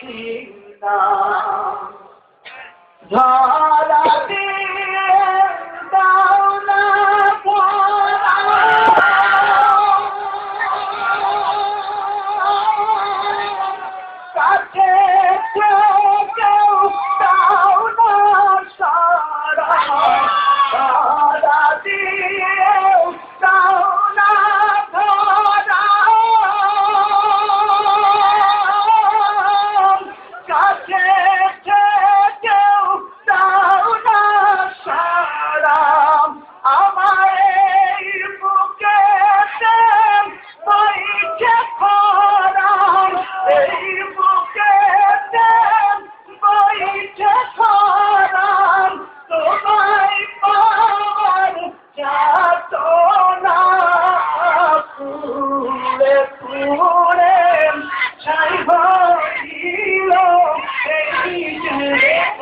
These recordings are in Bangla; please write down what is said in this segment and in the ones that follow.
দিয়ে দাও না কাছে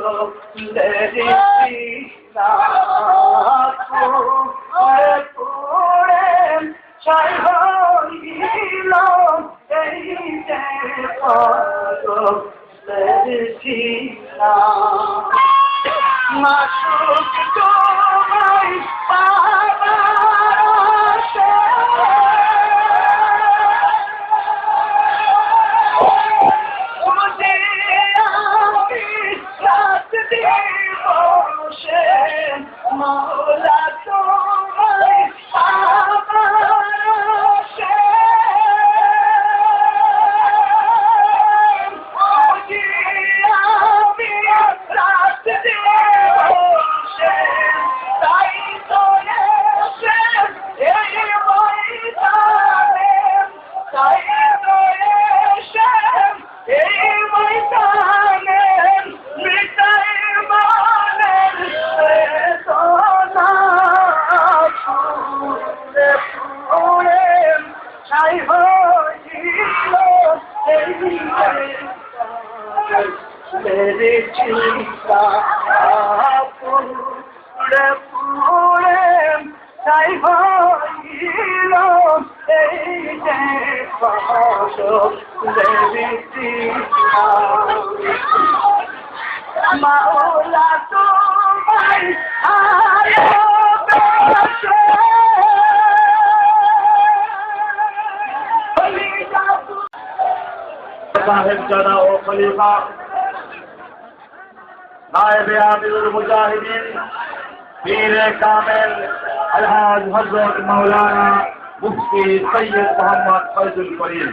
পাগলের চিন্তা ফুলে ফুলে ছাই হইল এই যে পাগলের চিন্তা মাসুক Moshe, Maula. মেরে চিন্তা পুরে পুরে তাই হইল এই যে পাগলের চিন্তা মাওলা তোমায় বেশে সাহেব জাদা ও খলিফা নায়েবে আমিরুল মুজাহিদিন পীর কামেল আলহাজ হজরত মাওলানা মুফতি সৈয়দ মোহাম্মদ ফয়জুল করিম।